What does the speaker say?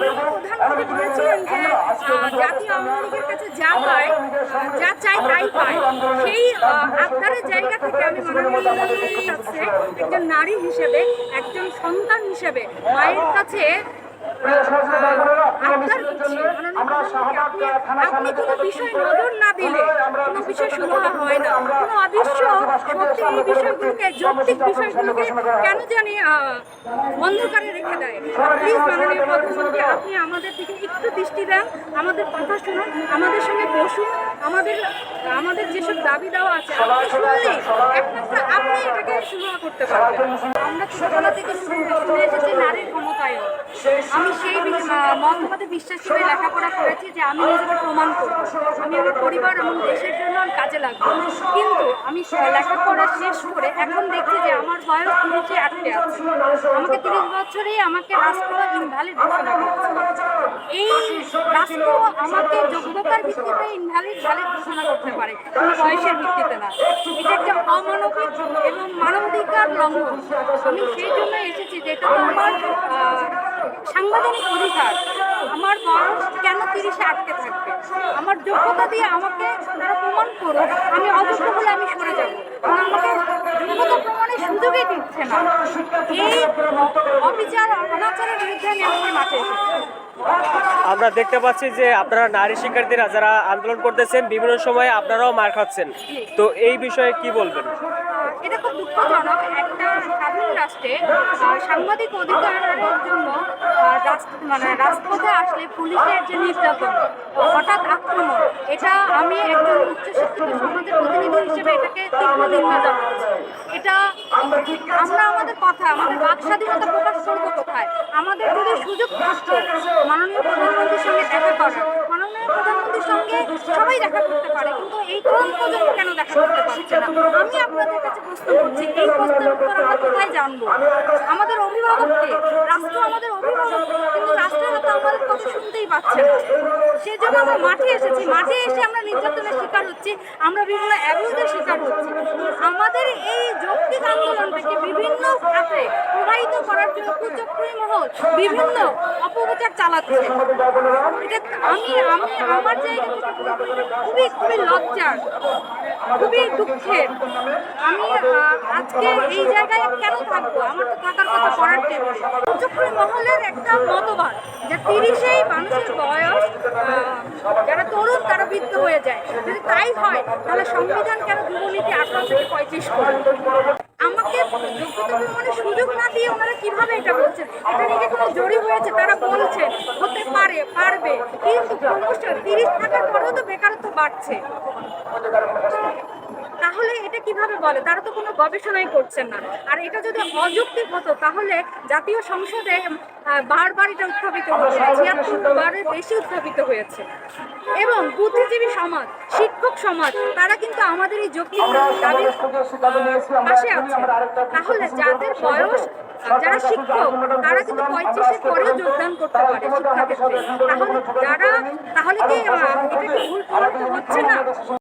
আহ, আওয়ামী কাছে যা পায় যা চাই তাই পায়। সেই আবদারের জায়গা থেকে আমি মাননীয় একজন নারী হিসেবে একজন সন্তান হিসেবে মায়ের কাছে প্রধানমন্ত্রী, আপনি কোনো বিষয় নজর না দিলে বিষয় সুরাহা হয় না। কোনো অদৃশ্য সত্যি এই বিষয়গুলোকে, যৌক্তিক বিষয়গুলোকে কেন জানি অন্ধকারে রেখে দেয়? প্লিজ মাননীয় প্রধানমন্ত্রী আপনি আমাদের দিকে একটু দৃষ্টি দেন, আমাদের কথা শুনুন, আমাদের সঙ্গে বসুন। আমাদের আমাদের যেসব দাবি দেওয়া আছে শুনলেই একমাত্র আপনি এটাকে সুরাহা করতে পারবেন। আমরা ছোটবেলা থেকে শুনে এসেছি নারীর ক্ষমতায়ন আমি সেই মতবাদে বিশ্বাস করে লেখাপড়া করেছি যে আমি নিজেকে প্রমাণ করব। আমি আমার পরিবার এবং দেশের জন্য কাজে লাগবো। কিন্তু আমি লেখাপড়া শেষ করে এখন দেখছি যে আমার বয়স তিরিশে আটকে আছে আমাকে তিরিশ বছরেই আমাকে রাষ্ট্র ইনভ্যালিড ঘোষণা করেছে রাষ্ট্র আমাকে যোগ্যতার ভিত্তিতে ইনভ্যালিড ভ্যালিড ঘোষণা করতে পারে, কোনো বয়সের ভিত্তিতে না। এটা একটা অমানবিক এবং মানবাধিকার লঙ্ঘন, আমি সেই জন্য এসেছি যে এটা তো আমার সাংবিধানিক অধিকার। আমার বয়স কেন তিরিশে আটকে থাকবে? আমার যোগ্যতা দিয়ে আমাকে তারা প্রমাণ করো আমি অযোগ্য হলে আমি সরে যাব। আমাকে যোগ্যতা প্রমাণের সুযোগই দিচ্ছে না। এই অবিচার অনাচারের বিরুদ্ধে আমি আজকে মাঠে আমরা দেখতে পাচ্ছি যে আপনারা নারী শিক্ষার্থীরা যারা আন্দোলন করতেছেন বিভিন্ন সময়ে আপনারাও মার খাচ্ছেন। তো এই বিষয়ে কি বলবেন? এটা খুব দুঃখজনক। একটা স্বাধীন রাষ্ট্রে সাংবাদিক অধিকারের জন্য মানে রাজপথে আসলে পুলিশের যে নির্যাতন হঠাৎ আক্রমণ, এটা আমি একজন উচ্চশিক্ষিত সমাজের প্রতিনিধি হিসেবে এটাকে নিন্দা জানাচ্ছি। এটা আমরা আমাদের কথা, আমাদের বাক স্বাধীনতা প্রকাশ করব কোথায়? আমাদের যদি সুযোগ নষ্ট মাননীয় প্রধানমন্ত্রীর সঙ্গে সবাই দেখা করতে পারে, কিন্তু এই তরুণ প্রজন্ম কেন দেখা করতে পারছে না? আমি আপনাদের কাছে প্রশ্ন করছি, এই প্রশ্নের উত্তর আমরা কোথায় জানব? আমাদের অভিভাবককে, রাষ্ট্র আমাদের অভিভাবক, কিন্তু রাষ্ট্রের তো আমাদের কথা শুনতেই পাচ্ছে না। সেই জন্য আমরা মাঠে এসেছি, মাঠে এসে আমরা নির্যাতনের শিকার হচ্ছি, আমরা বিভিন্ন অ্যাবিউজের শিকার হচ্ছি। আমাদের এই যৌক্তিক আন্দোলনটাকে বিভিন্ন খাতে প্রবাহিত করার জন্য কুচক্রী মহল বিভিন্ন অপপ্রচার চালাচ্ছে। এটা আমি আমি, আমার জায়গা খুবই খুবই লজ্জার, খুবই দুঃখের। আমি আজকে এই জায়গায় কেন থাকব? আমার তো থাকার কথা পড়ার টেবিলে। কুচক্রী মহলের একটা মতবাদ যে তিরিশেই মানুষের বয়স যারা তরুণ, তারা বৃদ্ধ হয়ে যায়। যদি তাই হয়, তাহলে সংবিধান কেন যুবনীতি আঠারো থেকে পঁয়ত্রিশ করে? আমাকে যোগ্যতা প্রমাণের সুযোগ না দিয়ে ওনারা কীভাবে এটা বলছেন? এটা নিয়ে কোনো জরিপ হয়েছে, তারা বলছে, হতে পারে, পারবে। কিন্তু তিরিশ থাকার পরেও তো বেকারত্ব বাড়ছে। তাহলে এটা কীভাবে বলে? তারা তো কোনো গবেষণাই করছেন না। আর এটা যদি অযৌক্তিক হতো তাহলে জাতীয় সংসদে বারবার এটা উত্থাপিত হয়েছে ছিয়াত্তর বারের বেশি উত্থাপিত হয়েছে। এবং বুদ্ধিজীবী সমাজ শিক্ষক সমাজ তারা কিন্তু আমাদের এই যৌক্তিক দাবির পাশে আছে। তাহলে যাদের বয়স যারা শিক্ষক তারা কিন্তু পঁয়ত্রিশের পরেও যোগদান করতে পারে শিক্ষাক্ষেত্রে তাহলে যারা তাহলে কি এটা কি ভুল হচ্ছে না?